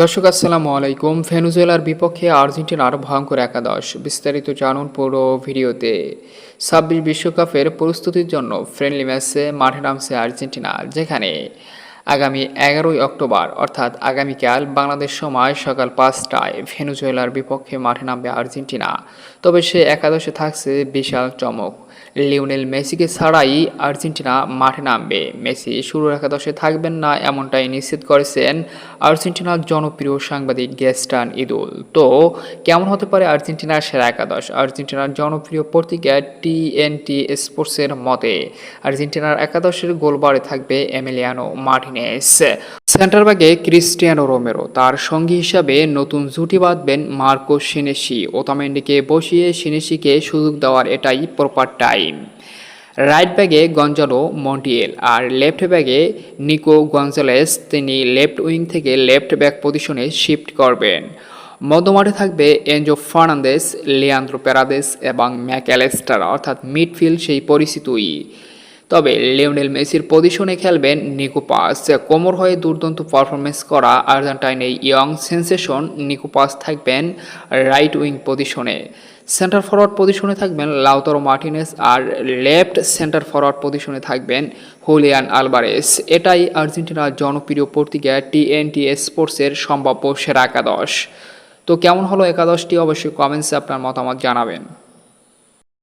দর্শক, আসসালামু আলাইকুম। ভেনুজুয়েলার বিপক্ষে আর্জেন্টিনার ভয়ঙ্কর একাদশ। বিস্তারিত জানুন পুরো ভিডিওতে। ছাব্বিশ বিশ্বকাপের প্রস্তুতির জন্য ফ্রেন্ডলি ম্যাচে মাঠে নামছে আর্জেন্টিনা, যেখানে আগামী এগারোই অক্টোবর, অর্থাৎ আগামীকাল বাংলাদেশ সময় সকাল পাঁচটায় ভেনুজুয়েলার বিপক্ষে মাঠে নামবে আর্জেন্টিনা। তবে সে একাদশে থাকছে বিশাল চমক। লিওনেল মেসিকে ছাড়াই আর্জেন্টিনা মাঠে নামবে। মেসি শুরুর একাদশে থাকবেন না, এমনটাই নিশ্চিত করেছেন আর্জেন্টিনার জনপ্রিয় সাংবাদিক গেস্টান ইদুল। তো কেমন হতে পারে আর্জেন্টিনার সেরা একাদশ? আর্জেন্টিনার জনপ্রিয় পত্রিকা টিএনটি স্পোর্টসের মতে, আর্জেন্টিনার একাদশের গোলবারে থাকবে Emiliano Martinez. Centre back Cristiano Romero, তার সঙ্গী হিসাবে নতুন জুটি বাঁধবেন মার্কো সিনেসি। ওতামেন্ডিকে বসিয়ে সিনেসিকে সুযোগ দেওয়ার এটাই proper time right back Gonzalo Montiel আর লেফট ব্যাগে নিকো গঞ্জালেস তিনি লেফট উইং থেকে লেফট ব্যাক পজিশনে শিফট করবেন। মধ্যমাঠে থাকবে এনজো ফার্নান্দেস লিয়ান্দ্রো প্যারাদেস এবং ম্যাক্যালেস্টার অর্থাৎ মিডফিল্ড সেই পরিচিতই। তবে লিওনেল মেসির পজিশনে খেলবেন নিকোপাস কোমর হয়ে দুর্দান্ত পারফরমেন্স করা আর্জেন্টাইন এই ইয়ং সেন্সেশন নিকোপাস থাকবেন রাইট উইং পজিশনে। সেন্টার ফরওয়ার্ড পজিশনে থাকবেন লাউতারো মার্টিনেস আর লেফট সেন্টার ফরওয়ার্ড পজিশনে থাকবেন হুলিয়ান আলবারেস। এটাই আর্জেন্টিনার জনপ্রিয় পত্রিকা টিএনটি স্পোর্টসের সম্ভাব্য সেরা একাদশ। তো কেমন হলো একাদশটি অবশ্যই কমেন্টসে আপনার মতামত জানাবেন।